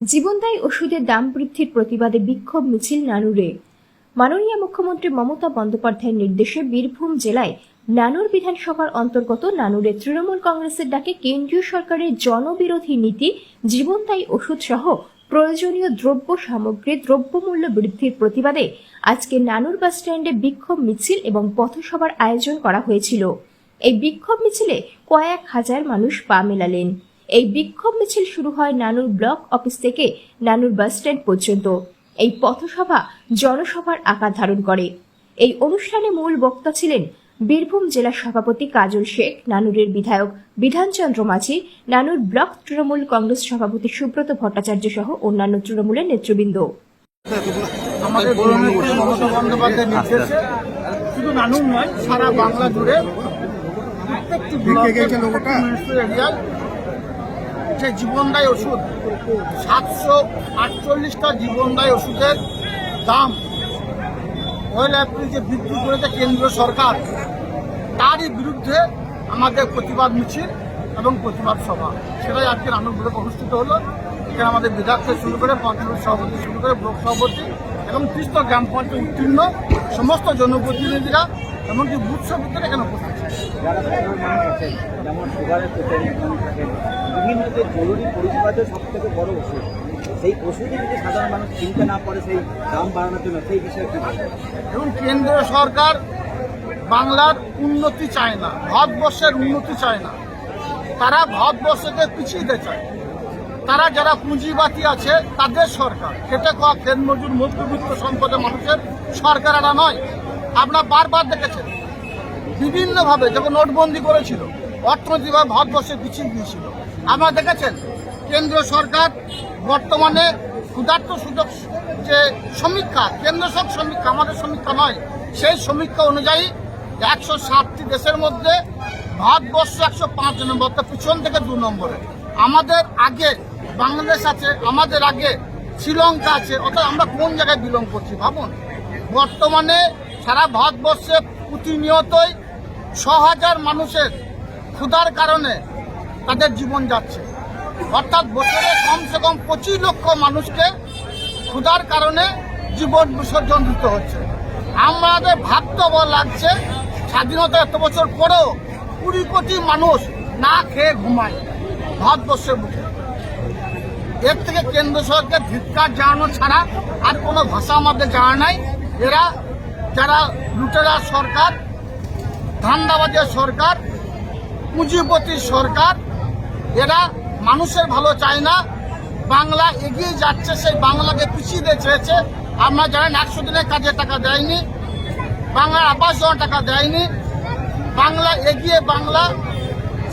জীবনদায়ী ওষুধের দাম বৃদ্ধির প্রতিবাদে বিক্ষোভ মিছিল নানুরে। মাননীয় মুখ্যমন্ত্রী মমতা বন্দ্যোপাধ্যায়ের নির্দেশে বীরভূম জেলায় নানুর বিধানসভার অন্তর্গত নানুরে তৃণমূল কংগ্রেসের ডাকে কেন্দ্রীয় সরকারের জনবিরোধী নীতি, জীবনদায়ী ওষুধ সহ প্রয়োজনীয় দ্রব্য সামগ্রীর দ্রব্যমূল্য বৃদ্ধির প্রতিবাদে আজকে নানুর বাস স্ট্যান্ডে বিক্ষোভ মিছিল এবং পথসভার আয়োজন করা হয়েছিল। এই বিক্ষোভ মিছিলে কয়েক হাজার মানুষ পা মেলালেন। এই বিক্ষোভ মিছিল শুরু হয় নানুর ব্লক অফিস থেকে নানুর বাস স্ট্যান্ড পর্যন্ত। এই পথসভা জনসভার আকার ধারণ করে। এই অনুষ্ঠানে মূল বক্তা ছিলেন বীরভূম জেলা সভাপতি কাজল শেখ নানুরের বিধায়ক বিধানচন্দ্র মাঝি নানুর ব্লক তৃণমূল কংগ্রেস সভাপতি সুব্রত ভট্টাচার্য সহ অন্যান্য তৃণমূলের নেতৃবৃন্দ। আমাদের প্রধানমন্ত্রী মমতা বন্দ্যোপাধ্যায়ের নির্দেশে শুধু নানুর নয় সারা বাংলা জুড়ে প্রত্যেকটি যে জীবনদায়ী ওষুধ। সাতশো আটচল্লিশটা জীবনদায়ী ওষুধের দাম। পয়লা এপ্রিল যে বৃদ্ধি করেছে কেন্দ্রীয় সরকার, তারই বিরুদ্ধে আমাদের প্রতিবাদ মিছিল এবং প্রতিবাদ সভা। সেটাই আজকে নানুর ব্লকে অনুষ্ঠিত হলো। এখানে আমাদের বিধায়ক থেকে শুরু করে পঞ্চায়েত সভাপতি শুরু করে ব্লক সভাপতি এবং কৃষ্ণ গ্রাম পঞ্চায়েত উত্তীর্ণ সমস্ত জনপ্রতিনিধিরা এমনকি বুথ সভাপতিরা এখানে উপস্থিত যারা সাধারণ মানুষ আছেন যেমন সুগারের পেশেন্ট মানুষ থাকেন বিভিন্ন যে জরুরি পরিষেবাতে সব থেকে বড় ওষুধ সেই ওষুধে যদি সাধারণ মানুষ কিনতে না পারে সেই দাম বাড়ানোর জন্য সেই বিষয়ে কি এবং কেন্দ্রীয় সরকার বাংলার উন্নতি চায় না ভারতবর্ষের উন্নতি চায় না। তারা ভারতবর্ষকে পিছিয়ে দিতে চায়। তারা যারা পুঁজিবাতি আছে তাদের সরকার। খেটে খাওয়া খেত মজুর মধ্যবিত্ত সম্পদের মানুষের সরকার এরা নয়। আপনারা বারবার দেখেছেন। বিভিন্নভাবে যখন নোটবন্দি করেছিল অর্থনৈতিকভাবে ভারতবর্ষে পিছিয়ে গিয়েছিল, আপনারা দেখেছেন, কেন্দ্র সরকার বর্তমানে ক্ষুধার্ত সুযোগ যে সমীক্ষা, কেন্দ্র সব সমীক্ষা, আমাদের সমীক্ষা নয়, সেই সমীক্ষা অনুযায়ী একশো ষাটটি দেশের মধ্যে ভারতবর্ষ একশো পাঁচ নম্বর, অর্থাৎ পিছন থেকে দু নম্বরে। আমাদের আগে বাংলাদেশ আছে, আমাদের আগে শ্রীলঙ্কা আছে, অর্থাৎ আমরা কোন জায়গায় বিলং করছি, ভাবুন। বর্তমানে সারা ভারতবর্ষে প্রতিনিয়তই ছ হাজার মানুষের ক্ষুধার কারণে তাদের জীবন যাচ্ছে। অর্থাৎ বছরে কমসে কম পঁচিশ লক্ষ মানুষকে ক্ষুধার কারণে জীবন বিসর্জন দিতে হচ্ছে। আমাদের ভাবতে অবাক লাগছে, স্বাধীনতা এত বছর পরেও কুড়ি কোটি মানুষ না খেয়ে ঘুমায় ভারতবর্ষের বুকে। এর থেকে কেন্দ্র সরকার ধিক্কার জানানো ছাড়া আর কোনো ভাষা আমাদের জানা নাই। এরা যারা লুটেরা সরকার, ধান্দাবাজের সরকার, পুঁজিপতি সরকার, এরা মানুষের ভালো চায় না। বাংলা এগিয়ে যাচ্ছে, সেই বাংলাকে পিছিয়ে দিয়ে চেয়েছে আপনারা জানেন একশো দিনের কাজে টাকা দেয়নি, বাংলার আবাস যোজনা টাকা দেয়নি। বাংলা এগিয়ে বাংলা,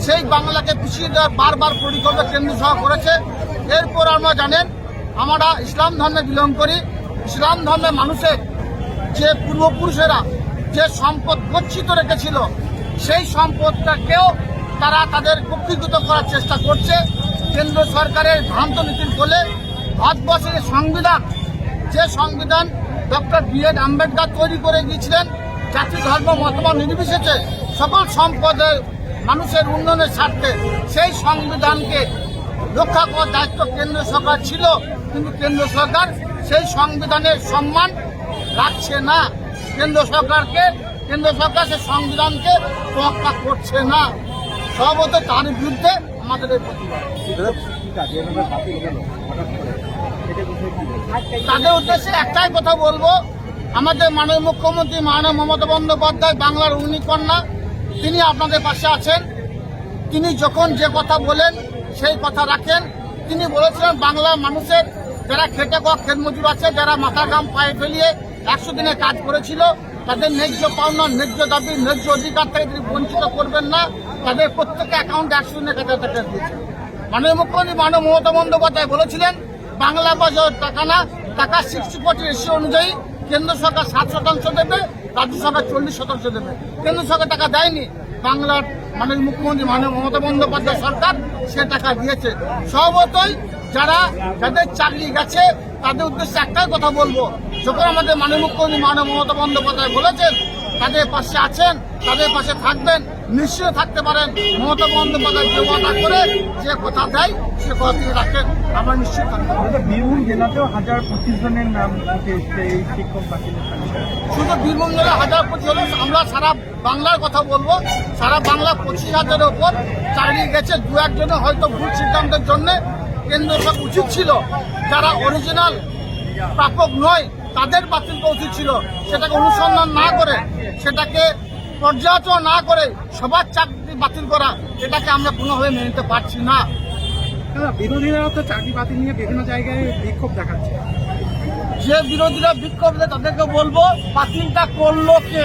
সেই বাংলাকে পিছিয়ে দেওয়ার বারবার পরিকল্পনা কেন্দ্র সরকার করেছে। এরপর আমরা জানেন, আমরা ইসলাম ধর্মে বিলং করি। ইসলাম ধর্মের মানুষের যে পূর্বপুরুষেরা যে সম্পদ গচ্ছিত রেখেছিল, সেই সম্পদটাকেও তারা তাদের কক্ষীভূত করার চেষ্টা করছে। কেন্দ্র সরকারের ভ্রান্ত নীতির ফলে ভারতবর্ষের সংবিধান, যে সংবিধান ডক্টর বি এড আম্বেদকর তৈরি করে গিয়েছিলেন জাতি, ধর্ম মতামত নির্বিশেষে সকল সম্পদের মানুষের উন্নয়নের স্বার্থে, সেই সংবিধানকে রক্ষা করার দায়িত্ব কেন্দ্র সরকার ছিল। কিন্তু কেন্দ্র সরকার সেই সংবিধানের সম্মান রাখছে না। কেন্দ্র সরকারকে, কেন্দ্র সরকার সেই সংবিধানকে তোয়াক্কা করছে না। সর্বত তার বিরুদ্ধে আমাদের এই প্রতিবাদ? তাদের উদ্দেশ্যে একটাই কথা বলব, আমাদের মাননীয় মুখ্যমন্ত্রী মাননীয় মমতা বন্দ্যোপাধ্যায়, বাংলার অগ্নিকন্যা তিনি আপনাদের পাশে আছেন। তিনি যখন যে কথা বলেন, সেই কথা রাখেন। তিনি বলেছিলেন, বাংলার মানুষের যারা খেটে খাওয়া খেত মজুর আছে, যারা মাথা ঘাম পায়ে ফেলিয়ে একশো দিনে কাজ করেছিল। তাদের ন্যায্য পাওনা, ন্যায্য দাবি, ন্যায্য অধিকার থেকে তিনি বঞ্চিত করবেন না। তাদের প্রত্যেকে অ্যাকাউন্টে একশো দিনে কাজে টাকা দিয়েছেন মাননীয় মুখ্যমন্ত্রী মাননীয় মমতা বন্দ্যোপাধ্যায় বলেছিলেন, বাংলা বাজার টাকা না, টাকা সিক্সটি ফোর্টি রেশিও অনুযায়ী কেন্দ্র সরকার সাত শতাংশ দেবে, রাজ্য সরকার চল্লিশ শতাংশ দেবে। কেন্দ্র সরকার টাকা দেয়নি, বাংলার মাননীয় মুখ্যমন্ত্রী মাননীয় মমতা বন্দ্যোপাধ্যায় সরকার সে টাকা দিয়েছে। স্বভাবতই যারা, যাদের চাকরি গেছে, তাদের উদ্দেশ্যে একটাই কথা বলব যখন আমাদের মাননীয় মুখ্যমন্ত্রী মাননীয় মমতা বন্দ্যোপাধ্যায় বলেছেন তাদের পাশে আছেন তাদের পাশে থাকবেন নিশ্চয় থাকতে পারেন। মমতা বন্দ্যোপাধ্যায় যে ওয়াদা করে যে কথা দেয় সে কথা তিনি রাখেন। আমরা নিশ্চয় থাকব। বীরভূম জেলাতেও হাজার পঁচিশ জনের নাম উঠে এসছে এই শিক্ষক শুধু বীরভূম জেলা হাজার পঁচিশ হলো আমরা সারা বাংলার কথা বলব। সারা বাংলা পঁচিশ হাজারের উপর চালিয়ে গেছে দু একজনে হয়তো ভুল সিদ্ধান্তের জন্য। কেন্দ্র উচিত ছিল। যারা অরিজিনাল প্রাপক নয় তাদের বাতিল করা উচিত ছিল সেটাকে অনুসন্ধান না করে সেটাকে পর্যালোচনা না করে সবার চাকরি বাতিল করা এটাকে আমরা কোনোভাবে মেনে নিতে পারছি না। বিরোধীরাও তো চাকরি বাতিল নিয়ে বিভিন্ন জায়গায় বিক্ষোভ দেখাচ্ছে। যে বিরোধীরা বিক্ষোভ দেয় তাদেরকে বলব বাতিলটা করল কে?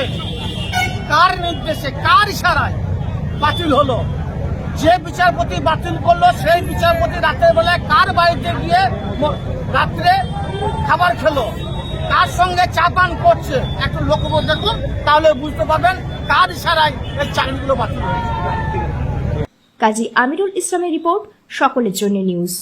কার নির্দেশে কার ইশারায় বাতিল হলো? যে বিচারপতি বাতিল করল সেই বিচারপতি রাতের বেলায় কার বাড়িতে গিয়ে রাত্রে খাবার খেলো? কার সঙ্গে চাপান করছে? একটু লক্ষ্য করে দেখুন, তাহলে বুঝতে পারবেন কার ইশারায় এই চাকরিগুলো বাতিল হয়েছে। কাজী আমিরুল ইসলামের রিপোর্ট, সকলের জন্য নিউজ।